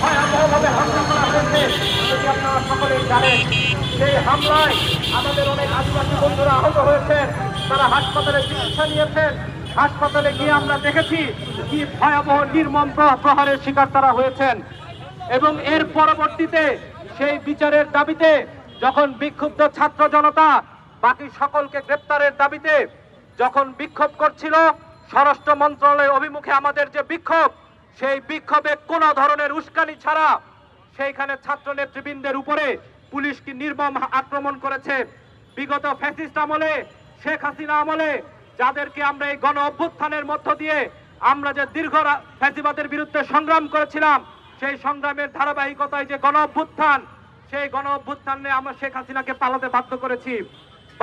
ভয়াবহভাবে হামলা করা যদি আপনারা সকলে জানেন সেই হামলায় আমাদের অনেক আদিবাসী বন্ধুরা আহত হয়েছেন, তারা হাসপাতালে চিকিৎসা নিয়েছেন। হাসপাতালে গিয়ে আমরা দেখেছি কি ভয়াবহ নির্মম প্রহারের শিকার তারা হয়েছেন। এবং এর পরবর্তীতে সেই বিচারের দাবিতে যখন বিক্ষুব্ধ ছাত্র জনতা বাকি সকলকে গ্রেপ্তারের দাবিতে যখন বিক্ষোভ করছিল, স্বরাষ্ট্র মন্ত্রণালয়ের অভিমুখে আমাদের যে বিক্ষোভ, সেই বিক্ষোভে কোনো ধরনের উস্কানি ছাড়া সেইখানে ছাত্র নেতৃবৃন্দের উপরে পুলিশ কি নির্মম আক্রমণ করেছে? বিগত ফ্যাসিস্ট আমলে, শেখ হাসিনা আমলে, যাদেরকে আমরা এই গণ অভ্যুত্থানের মধ্য দিয়ে আমরা যে দীর্ঘ ফ্যাসিবাদের বিরুদ্ধে সংগ্রাম করেছিলাম, সেই সংগ্রামের ধারাবাহিকতায় যে গণ অভ্যুত্থান, সেই গণ অভ্যুত্থানে আমরা শেখ হাসিনাকে পালাতে বাধ্য করেছি।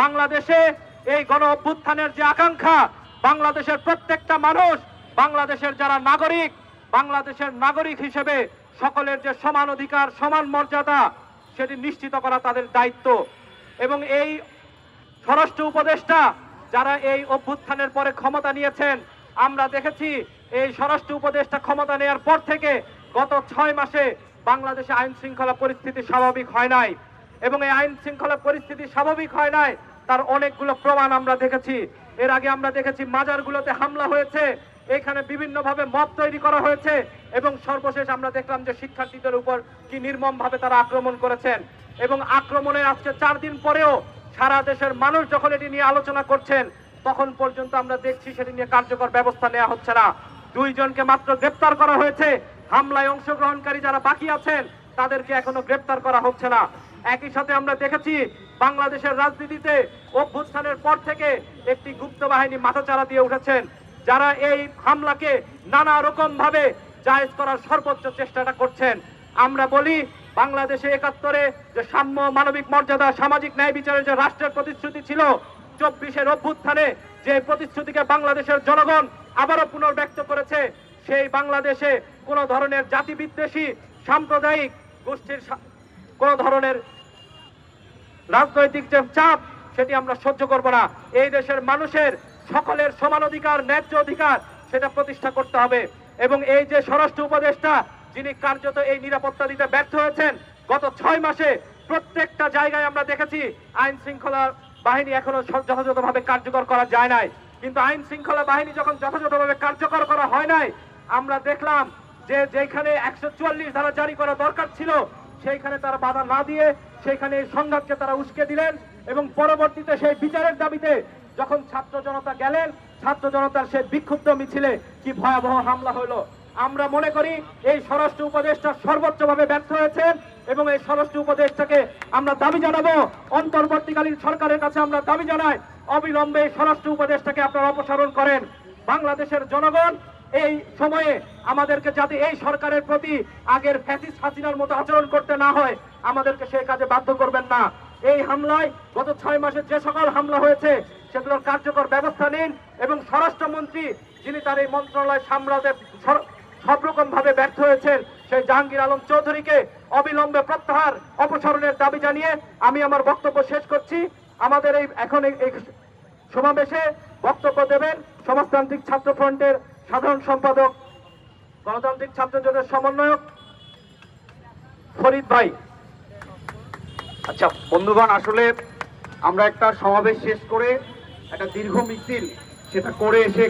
বাংলাদেশে এই গণ অভ্যুত্থানের যে আকাঙ্ক্ষা, বাংলাদেশের প্রত্যেকটা মানুষ, বাংলাদেশের যারা নাগরিক, বাংলাদেশের নাগরিক হিসেবে সকলের যে সমান অধিকার, সমান মর্যাদা, সেটি নিশ্চিত করা তাদের দায়িত্ব। এবং এই স্বরাষ্ট্র উপদেষ্টা যারা এই অভ্যুত্থানের পরে ক্ষমতা নিয়েছেন, আমরা দেখেছি এই স্বরাষ্ট্র উপদেষ্টা ক্ষমতা নেওয়ার পর থেকে গত ছয় মাসে বাংলাদেশে আইন শৃঙ্খলা পরিস্থিতি স্বাভাবিক হয় নাই। এবং এই আইন শৃঙ্খলা পরিস্থিতি স্বাভাবিক হয় নাই, তার অনেকগুলো প্রমাণ আমরা দেখেছি। এর আগে আমরা দেখেছি মাজারগুলোতে হামলা হয়েছে, এখানে বিভিন্নভাবে মত তৈরি করা হয়েছে, এবং সর্বশেষ আমরা দেখলাম যে শিক্ষার্থীদের উপর কি নির্মম ভাবে তারা আক্রমণ করেছেন। এবং আক্রমণের আজকে চার দিন পরেও সারা দেশের মানুষ যখন এটি নিয়ে আলোচনা করছেন, তখন পর্যন্ত আমরা দেখছি সেটি নিয়ে কার্যকর ব্যবস্থা নেওয়া হচ্ছে না। দুইজনকে মাত্র গ্রেপ্তার করা হয়েছে। হামলায় অংশগ্রহণকারী যারা বাকি আছেন, তাদেরকে এখনও গ্রেপ্তার করা হচ্ছে না। একই সাথে আমরা দেখেছি বাংলাদেশের রাজনীতিতে অভ্যুত্থানের পর থেকে একটি গুপ্ত বাহিনী মাথাচাড়া দিয়ে উঠেছেন, যারা এই হামলাকে নানা রকম ভাবে জায়েজ করার সর্বোচ্চ চেষ্টাটা করছেন। আমরা বলি, বাংলাদেশে একাত্তরে যে সাম্য মানবিক মর্যাদা, সামাজিক ন্যায় বিচারের যে রাষ্ট্রের প্রতিশ্রুতি ছিল, চব্বিশের অভ্যুত্থানে যে প্রতিশ্রুতিকে বাংলাদেশের জনগণ আবারও পুনর্ব্যক্ত করেছে, সেই বাংলাদেশে কোনো ধরনের জাতি বিদ্বেষী সাম্প্রদায়িক গোষ্ঠীর কোনো ধরনের রাজনৈতিক যে চাপ, সেটি আমরা সহ্য করব না। এই দেশের মানুষের সকলের সমান অধিকার, ন্যায্য অধিকার, সেটা প্রতিষ্ঠা করতে হবে। এবং এই যে স্বরাষ্ট্র উপদেষ্টা, যিনি কার্যত এই নিরাপত্তা দিতে ব্যর্থ হয়েছেন, গত ছয় মাসে প্রত্যেকটা জায়গায় আমরা দেখেছি, আইন শৃঙ্খলা বাহিনী এখনও যথাযথভাবে কার্যকর করা যায় নাই। কিন্তু আইন শৃঙ্খলা বাহিনী যখন যথাযথভাবে কার্যকর করা হয় নাই, আমরা দেখলাম যে যেখানে একশো চুয়াল্লিশ ধারা জারি করা দরকার ছিল সেইখানে তারা বাধা না দিয়ে সেইখানে সংঘাতকে তারা উস্কে দিলেন এবং পরবর্তীতে সেই বিচারের দাবিতে যখন ছাত্র জনতা গেলেন, ছাত্র জনতার সেই বিক্ষুব্ধ মিছিলে কি ভয়াবহ হামলা হলো? আমরা মনে করি এই স্বরাষ্ট্র উপদেষ্টা সর্বোচ্চভাবে ব্যর্থ হয়েছেন এবং এই স্বরাষ্ট্র উপদেষ্টাকে আমরা দাবি জানাব। অন্তর্বর্তীকালীন সরকারের কাছে আমরা দাবি জানাই, অবিলম্বে এই স্বরাষ্ট্র উপদেষ্টাকে আপনারা অপসারণ করেন। বাংলাদেশের জনগণ এই সময়ে আমাদেরকে যাতে এই সরকারের প্রতি আগের ফ্যাসিস হাসিনার মতো আচরণ করতে না হয়, আমাদেরকে সেই কাজে বাধ্য করবেন না। এই হামলায় গত ছয় মাসে যে সকল হামলা হয়েছে, সেগুলোর কার্যকর ব্যবস্থা নিন এবং স্বরাষ্ট্রমন্ত্রী যিনি তার এই মন্ত্রণালয় সামলাতে সব রকম ভাবে ব্যর্থ হয়েছেন, সেই জাহাঙ্গীর আলম চৌধুরীকে অবিলম্বে প্রত্যাহার অপসারণের দাবি জানিয়ে আমি আমার বক্তব্য শেষ করছি। আমাদের এই এখন এই সমাবেশে বক্তব্য দেবেন সমাজতান্ত্রিক ছাত্র ফ্রন্টের সাধারণ সম্পাদক, গণতান্ত্রিক ছাত্র জোটের সমন্বয়ক ফরিদ ভাই। আচ্ছা বন্ধুগণ, আসলে আমরা একটা সমাবেশ শেষ করে একটা দীর্ঘ মিছিল সেটা করে এসে